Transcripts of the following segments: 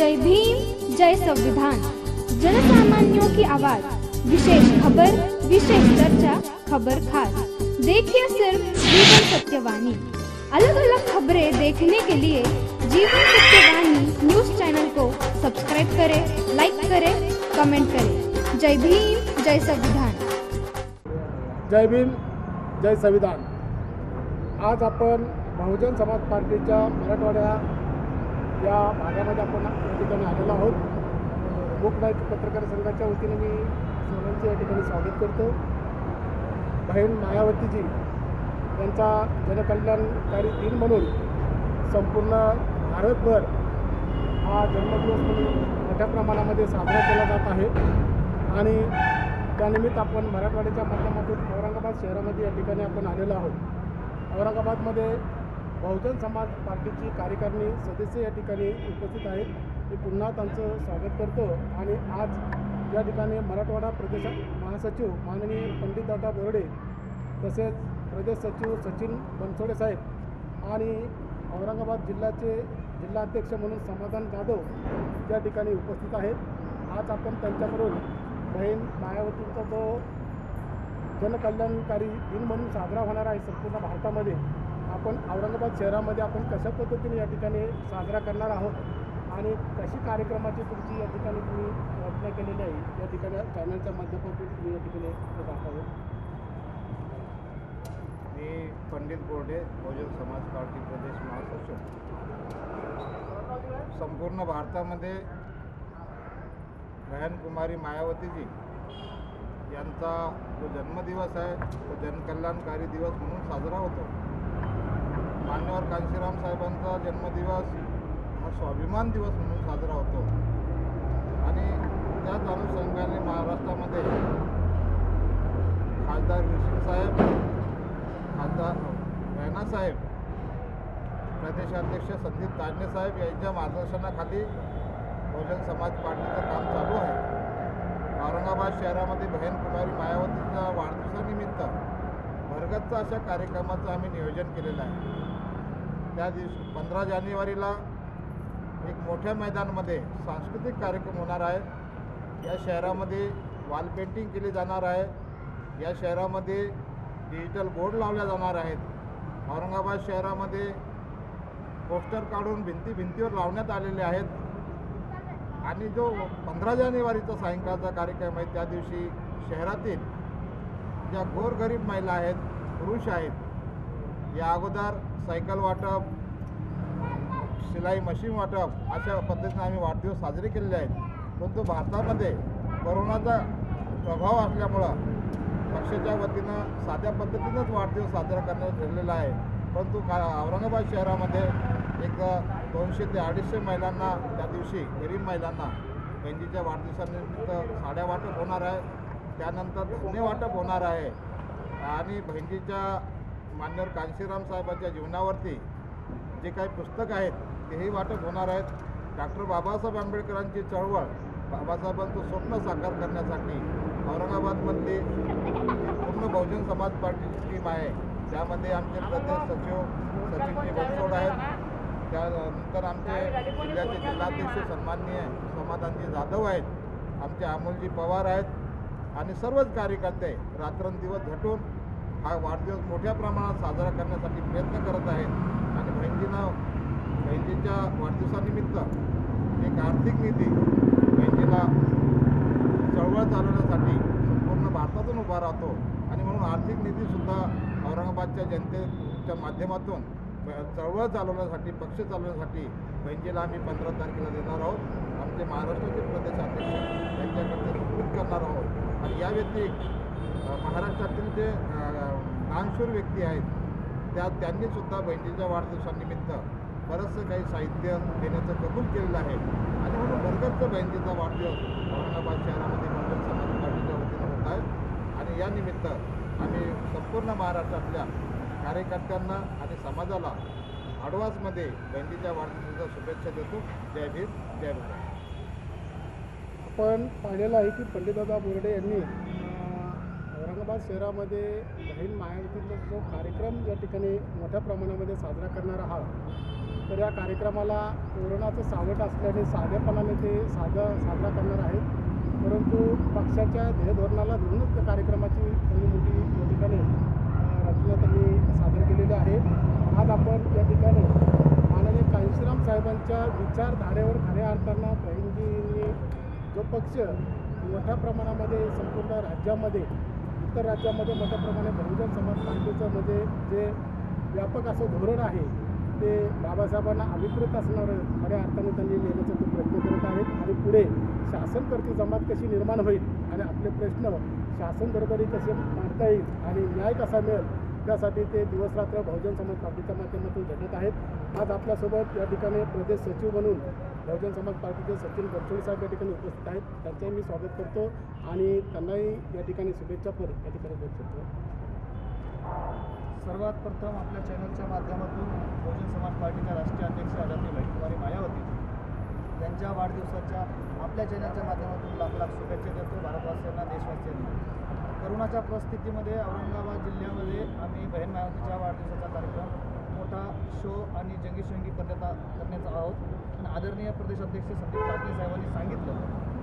जय भीम जय संविधान। जनसामान्यों की आवाज विशेष खबर विशेष चर्चा खबर खास। देखिए सिर्फ जीवन सत्यवाणी। अलग अलग खबरें देखने के लिए जीवन सत्यवाणी न्यूज चैनल को सब्सक्राइब करें लाइक करें कमेंट करें। जय भीम जय संविधान। जय भीम जय संविधान। आज आपण बहुजन समाज पार्टीच्या मराठवाड्या या भागामध्ये आपण या ठिकाणी आलेलो आहोत. लोकनायक पत्रकार संघाच्या वतीने मी सर्वांचे या ठिकाणी स्वागत करतो. बहीण मायावतीजी यांचा जनकल्याणकारी दिन म्हणून संपूर्ण भारतभर हा जन्मदिवस म्हणून मोठ्या प्रमाणामध्ये साजरा केला जात आहे. आणि त्यानिमित्त आपण मराठवाड्याच्या माध्यमातून औरंगाबाद शहरामध्ये या ठिकाणी आपण आलेलो आहोत. औरंगाबादमध्ये बहुजन समाज पार्टीची कार्यकारिणी सदस्य या ठिकाणी उपस्थित आहेत. मी पुन्हा त्यांचं स्वागत करतो आणि आज या ठिकाणी मराठवाडा प्रदेश महासचिव माननीय पंडितदादा बोर्डे तसेच प्रदेश सचिव सचिन बनसोडे साहेब आणि औरंगाबाद जिल्ह्याचे जिल्हाध्यक्ष म्हणून समाधान जाधव या ठिकाणी उपस्थित आहेत. आज आपण त्यांच्याकडून बहीण मायावतींचा जो जनकल्याणकारी दिन म्हणून साजरा होणार आहे संपूर्ण भारतामध्ये आपण औरंगाबाद शहरामध्ये आपण कशा पद्धतीने या ठिकाणी साजरा करणार आहोत आणि कशी कार्यक्रमाची तुमची या ठिकाणी तुम्ही रचना केलेली आहे या ठिकाणी चॅनलच्या माध्यमातून तुम्ही या ठिकाणी ते दाखवावं मी पंडित बोर्डे बहुजन समाज पार्टी प्रदेश महासचिव. संपूर्ण भारतामध्ये कुमारी मायावतीजी यांचा जो जन्मदिवस आहे तो जनकल्याणकारी दिवस म्हणून साजरा होतो. मान्यवर कांशीराम साहेबांचा जन्मदिवस हा स्वाभिमान दिवस म्हणून साजरा होतो. आणि त्याच अनुषंगाने महाराष्ट्रामध्ये खासदार विष्णू साहेब खासदार रैनासाहेब प्रदेशाध्यक्ष संदीप ताडणे साहेब यांच्या मार्गदर्शनाखाली बहुजन समाज पार्टीचं काम चालू आहे. औरंगाबाद शहरामध्ये बहीण कुमारी मायावतीच्या वाढदिवसानिमित्त भरगतचा अशा कार्यक्रमाचं आम्ही नियोजन केलेलं आहे. त्या दिवशी पंधरा जानेवारीला एक मोठ्या मैदानामध्ये सांस्कृतिक कार्यक्रम होणार आहे. या शहरामध्ये वॉल पेंटिंग केली जाणार आहे. या शहरामध्ये डिजिटल बोर्ड लावल्या जाणार आहेत. औरंगाबाद शहरामध्ये पोस्टर काढून भिंती भिंतीवर लावण्यात आलेले आहेत. आणि जो पंधरा जानेवारीचा सायंकाळचा कार्यक्रम आहे त्या दिवशी शहरातील ज्या गोरगरीब महिला आहेत पुरुष आहेत या अगोदर सायकल वाटप शिलाई मशीन वाटप अशा पद्धतीने आम्ही वाढदिवस साजरे केलेले आहेत. परंतु भारतामध्ये कोरोनाचा प्रभाव असल्यामुळं पक्षाच्या वतीनं साध्या पद्धतीनंच वाढदिवस साजरा करण्यात ठरलेला आहे. परंतु का औरंगाबाद शहरामध्ये एक दोनशे ते अडीचशे महिलांना त्या दिवशी गरीब महिलांना बहिणीच्या वाढदिवसानिमित्त साड्या वाटप होणार आहे. त्यानंतर पुणे वाटप होणार आहे. आणि बहिणीच्या मान्यवर कांशीराम साहेबांच्या जीवनावरती जे काही पुस्तक आहेत तेही वाटप होणार आहेत. डॉक्टर बाबासाहेब आंबेडकरांची चळवळ बाबासाहेबांचं स्वप्न साकार करण्यासाठी औरंगाबादमधली पूर्ण बहुजन समाज पार्टीची टीम आहे. त्यामध्ये आमचे प्रदेश सचिव सचिनजी बनसोड आहेत. त्यानंतर आमचे जिल्ह्याचे जिल्हाध्यक्ष सन्माननीय समाधानजी जाधव आहेत. आमचे अमोलजी पवार आहेत. आणि सर्वच कार्यकर्ते रात्रंदिवस झटून हा वाढदिवस मोठ्या प्रमाणात साजरा करण्यासाठी प्रयत्न करत आहेत. आणि बहिणीनं बहिणीच्या वाढदिवसानिमित्त एक आर्थिक निधी बहिणीला चळवळ चालवण्यासाठी संपूर्ण भारतातून उभा राहतो. आणि म्हणून आर्थिक निधीसुद्धा औरंगाबादच्या जनतेच्या माध्यमातून चळवळ चालवण्यासाठी पक्ष चालवण्यासाठी बहिणीला आम्ही पंधरा तारखेला देणार आहोत. आमचे महाराष्ट्राचे प्रदेशाध्यक्ष यांच्याकडे सुपूर्द करणार आहोत. आणि या व्यतिरिक्त महाराष्ट्रातील जे अ, दानशूर व्यक्ती आहेत त्या त्यांनीसुद्धा बहिणीच्या वाढदिवसानिमित्त बरंचसं काही साहित्य देण्याचं कबूल केलेलं आहे. आणि म्हणून भरगतचं बहिणीचा वाढदिवस औरंगाबाद शहरामध्ये बहुजन समाज पार्टीच्या वतीनं होत आहे. आणि या निमित्त आम्ही संपूर्ण महाराष्ट्रातल्या कार्यकर्त्यांना आणि समाजाला आडवासमध्ये बहिणीच्या वाढदिवसाच्या शुभेच्छा देतो. जय भीम जय भारत आपण पाहिलेलं आहे की पंडितदादा बोर्डे यांनी औरंगाबाद शहरामध्ये बहीण मायावतीचा जो कार्यक्रम या ठिकाणी मोठ्या प्रमाणामध्ये साजरा करणार आहात तर या कार्यक्रमाला कोरोनाचं सावट असल्याने साधेपणाने ते साजरा साजरा करणार आहेत. परंतु पक्षाच्या ध्येयधोरणाला धरूनच त्या कार्यक्रमाची त्यांनी मोठी या ठिकाणी रचना त्यांनी सादर केलेली आहे. आज आपण या ठिकाणी माननीय कांशीराम साहेबांच्या विचारधारेवर खऱ्या अर्थानं बहिणजींनी जो पक्ष मोठ्या प्रमाणामध्ये संपूर्ण राज्यामध्ये उत्तर राज्यामध्ये मोठ्या प्रमाणे बहुजन समाज पार्टीचं म्हणजे जे व्यापक असं धोरण आहे ते बाबासाहेबांना अभिप्रेत असणारं खऱ्या अर्थाने त्यांनी नेण्याचा ते प्रयत्न करत आहेत. आणि पुढे शासनकर्ती जमात कशी निर्माण होईल आणि आपले प्रश्न शासन दरबारी कसे मांडता येईल आणि न्याय कसा मिळेल त्यासाठी ते दिवसरात्र बहुजन समाज पार्टीच्या माध्यमातून झटत आहेत. आज आपल्यासोबत या ठिकाणी प्रदेश सचिव म्हणून बहुजन समाज पार्टीचे सचिन गडचिरोली साहेब या ठिकाणी उपस्थित आहेत. त्यांचंही मी स्वागत करतो आणि त्यांनाही या ठिकाणी शुभेच्छा पर या ठिकाणी देऊ शकतो. सर्वात प्रथम आपल्या चॅनलच्या माध्यमातून बहुजन समाज पार्टीच्या राष्ट्रीय अध्यक्ष आदरणीय कुमारी मायावती यांच्या वाढदिवसाच्या आपल्या चॅनलच्या माध्यमातून लाख लाख शुभेच्छा देतो. भारतवासियांना देशवासियांना. करोनाच्या परिस्थितीमध्ये औरंगाबाद जिल्ह्यामध्ये आम्ही बहीण मायावतीच्या वाढदिवसाचा कार्यक्रम मोठा शो आणि जंगीशंगी करण्यात करण्याचा आहोत. आदरणीय प्रदेशाध्यक्ष संदीप काकडे साहेबांनी सांगितलं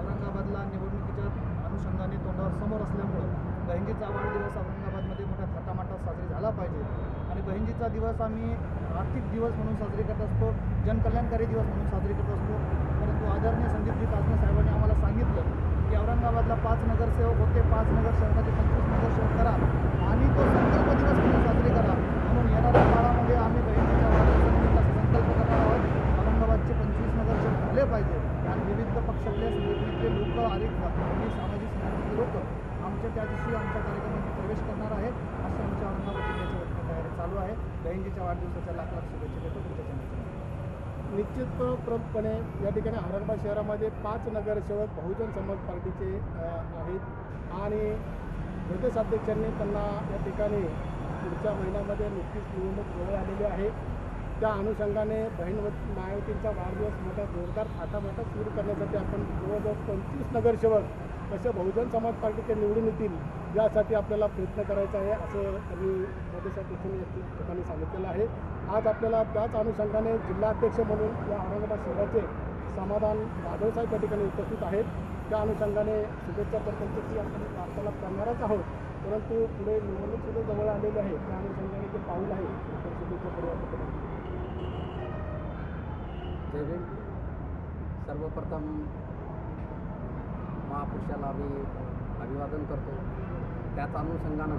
औरंगाबादला निवडणुकीच्या अनुषंगाने तोंडावर समोर असल्यामुळं बहिणजीचा वाढदिवस औरंगाबादमध्ये मोठ्या थाटामाटात साजरी झाला पाहिजे. आणि बहिणजीचा दिवस आम्ही आर्थिक दिवस म्हणून साजरी करत असतो जनकल्याणकारी दिवस म्हणून साजरी करत असतो. परंतु आदरणीय संदीपजी कासने साहेबांनी आम्हाला सांगितलं की औरंगाबादला पाच नगरसेवक होते पाच नगरसेवकाचे पंचवीस नगरसेवक करा आणि तो संकल्प दिवस म्हणून साजरी करा. म्हणून येणाऱ्या काळामध्ये आम्ही बहिणीच्या वाढदिवसानिमित्त असा संकल्प करणार आहोत औरंगाबादचे पंचवीस नगरसेवक झाले पाहिजे. कारण विविध पक्षातले संघटनेतले लोक आणि सामाजिक संघटनेतले लोक आमच्या त्या दिवशी आमच्या कार्यक्रमात प्रवेश करणार आहेत असं आमच्या औरंगाबाद जिल्ह्याच्या तयारी चालू आहे. बहिणजीच्या वाढदिवसाच्या लाख लाख शुभेच्छा देतो तुमच्या चॅनलच्या निश्चितपणे या ठिकाणी औरंगाबाद शहरामध्ये पाच नगरसेवक बहुजन समाज पार्टीचे आहेत. आणि प्रदेशाध्यक्षांनी त्यांना या ठिकाणी पुढच्या महिन्यामध्ये नुकतीच निवडणूक जवळ आलेली आहे. त्या अनुषंगाने बहीण मायावतींचा वाढदिवस मोठा जोरदार थाटामाटा सुरू करण्यासाठी आपण जवळजवळ पंचवीस नगरसेवक कसे बहुजन समाज पार्टीचे निवडून येतील यासाठी आपल्याला प्रयत्न करायचा आहे असं त्यांनी प्रदेशाध्यक्षांनी या ठिकाणी सांगितलेलं आहे. आज आपल्याला त्याच अनुषंगाने जिल्हाध्यक्ष म्हणून या औरंगाबाद शहराचे समाधान जाधवसाहेब या ठिकाणी उपस्थित आहेत. त्या अनुषंगाने शुभेच्छा पत्रकांची आपण वार्तालाप करणारच आहोत. परंतु पुढे निवडणूकसुद्धा जवळ आलेली आहे. त्या अनुषंगाने जे पाऊल आहे तर शुभेच्छा पुढे आपण जय सर्वप्रथम महापुरुषाला आम्ही अभिवादन करतो. त्याच अनुषंगानं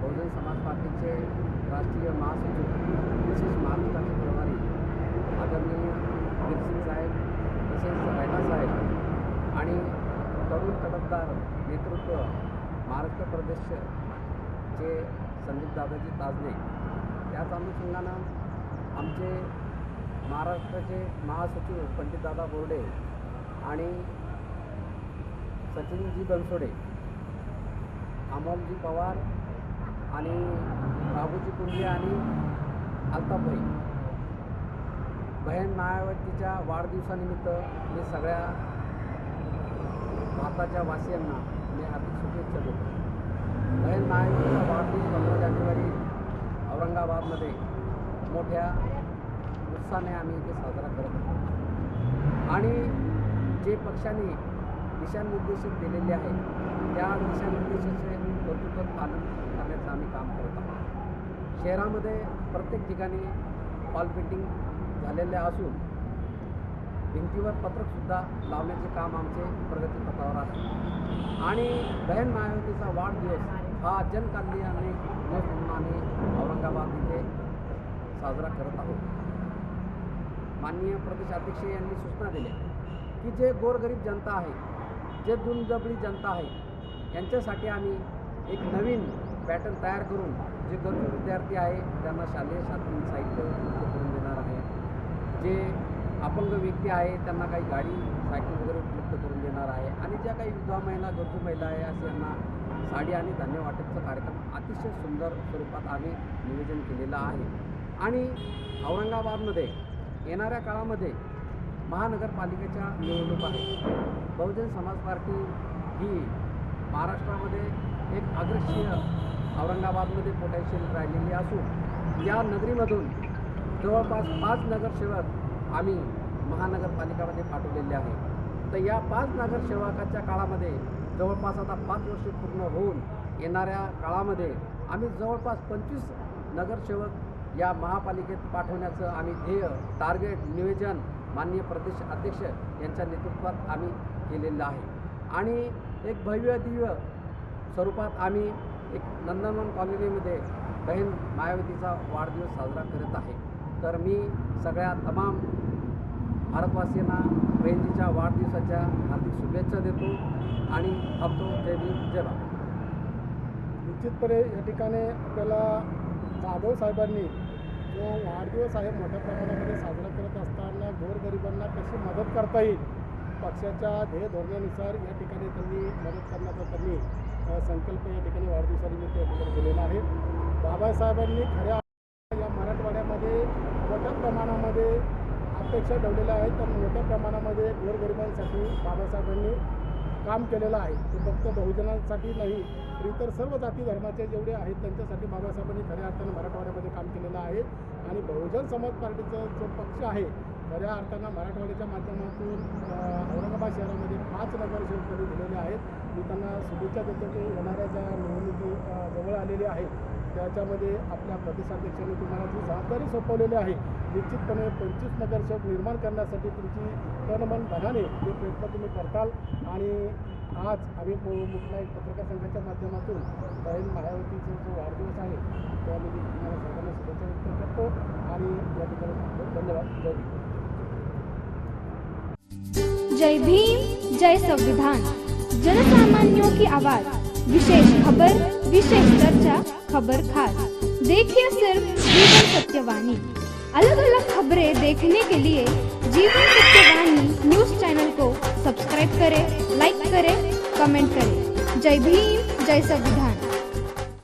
बहुजन समाज पार्टीचे राष्ट्रीय महासचिव विशेष महाराष्ट्राचे प्रभारी आदरणीय वीरसिंग साहेब तसेच रैना साहेब आणि तरुण तडफदार नेतृत्व महाराष्ट्र प्रदेशचे संदीप दादाजी ताजने त्याच अनुषंगानं आमचे महाराष्ट्राचे महासचिव पंडितदादा बोर्डे आणि सचिनजी बनसोडे अमोलजी पवार आणि बाबूजी कुंडे आणि अल्ताफभाई बहीण मायावतीच्या वाढदिवसानिमित्त मी सगळ्या भारताच्या वासियांना मी हार्दिक शुभेच्छा देतो. बहीण मायावतीचा वाढदिवस पंधरा जानेवारी औरंगाबादमध्ये मोठ्या उत्साहाने आम्ही इथे साजरा करत आहोत. आणि जे पक्षाने दिशानिर्देशित दिलेले आहे त्या दिशानिर्देशाचे कर्तृत्व पालन करण्याचं आम्ही काम करत आहोत. शहरामध्ये प्रत्येक ठिकाणी वॉल पेंटिंग झालेले असून भिंतीवर पत्रकसुद्धा लावण्याचे काम आमचे प्रगतीपथावर आहे. आणि बहन मायावतीचा वाढदिवस हा जनकल्याणी दिवस म्हणून आम्ही औरंगाबाद इथे साजरा करत आहोत. माननीय प्रदेशाध्यक्ष यांनी सूचना दिल्या की जे गोरगरीब जनता आहे जे दुमजबळी जनता आहे यांच्यासाठी आम्ही एक नवीन पॅटर्न तयार करून जे गरजू विद्यार्थी आहे त्यांना शालेय शास्त्रीय साहित्य उपलब्ध करून देणार आहे. जे अपंग व्यक्ती आहे त्यांना काही गाडी सायकल वगैरे उपलब्ध करून देणार आहे. आणि ज्या काही विधवा महिला गरजू महिला आहे असे यांना साडी आणि धान्य वाटपचा कार्यक्रम अतिशय सुंदर स्वरूपात आम्ही नियोजन केलेलं आहे. आणि औरंगाबादमध्ये येणाऱ्या काळामध्ये महानगरपालिकेच्या निवडणूक आहेत. बहुजन समाज पार्टी ही महाराष्ट्रामध्ये एक अग्रशीय औरंगाबादमध्ये पोटॅन्शियल राहिलेली असून या नगरीमधून जवळपास पाच नगरसेवक आम्ही महानगरपालिकामध्ये पाठवलेले आहे तर या पाच नगरसेवकाच्या काळामध्ये जवळपास आता पाच वर्षे पूर्ण होऊन येणाऱ्या काळामध्ये आम्ही जवळपास पंचवीस नगरसेवक या महापालिकेत पाठवण्याचं आम्ही ध्येय टार्गेट नियोजन माननीय प्रदेश अध्यक्ष यांच्या नेतृत्वात आम्ही केलेलं आहे. आणि एक भव्य दिव्य स्वरूपात आम्ही एक नंदनवन कॉलनीमध्ये बहीण मायावतीचा वाढदिवस साजरा करत आहे. तर मी सगळ्या तमाम भारतवासियांना बहिणीच्या वाढदिवसाच्या हार्दिक शुभेच्छा देतो आणि थांबतो. जय भीम जय निश्चितपणे या ठिकाणी आपल्याला जाधव साहेबांनी जो वाढदिवस आहे मोठ्या प्रमाणामध्ये साजरा करत असताना गोरगरिबांना कशी मदत करता येईल? पक्षाच्या ध्येय धोरणानुसार या ठिकाणी त्यांनी मदत करण्याचा त्यांनी संकल्प या ठिकाणी वाढदिवसानिमित्त या ठिकाणी केलेला आहे. बाबासाहेबांनी खऱ्या या मराठवाड्यामध्ये मोठ्या प्रमाणामध्ये अपेक्षा ठेवलेल्या आहेत तर मोठ्या प्रमाणामध्ये गोरगरिबांसाठी बाबासाहेबांनी काम केलेलं आहे. ते फक्त बहुजनांसाठी नाही तर इतर सर्व जाती धर्माचे जेवढे आहेत त्यांच्यासाठी बाबासाहेबांनी खऱ्या अर्थानं मराठवाड्यामध्ये काम केलेलं आहे. आणि बहुजन समाज पार्टीचा जो पक्ष आहे खऱ्या अर्थानं मराठवाड्याच्या माध्यमातून औरंगाबाद शहरामध्ये पाच नगरसेवक दिलेले आहेत. मी त्यांना शुभेच्छा देतो की येणाऱ्या ज्या निवडणुकी जवळ आलेली आहे त्याच्यामध्ये आपल्या प्रदेशाध्यक्षांनी तुम्हाला जी जबाबदारी सोपवलेली आहे निश्चितपणे पंचवीस नगरसेवक निर्माण करण्यासाठी तुमची तनमन धनाने हे प्रयत्न तुम्ही करताल. आणि आज आम्ही पो एक पत्रकार संघाच्या माध्यमातून बहीण मायावतीचा जो वाढदिवस आहे त्यामध्ये तुम्हाला सर्वांना शुभेच्छा व्यक्त करतो. आणि या ठिकाणी धन्यवाद. जय भीम. जय भीम जय संविधान. जनसामान्यों की आवाज. विशेष खबर, विशेष चर्चा, खबर खास। देखिए सिर्फ़ जीवन सत्यवाणी। अलग अलग खबरें देखने के लिए जीवन सत्यवाणी न्यूज़ चैनल को सब्सक्राइब करें, लाइक करें, कमेंट करें। जय भीम, जय संविधान।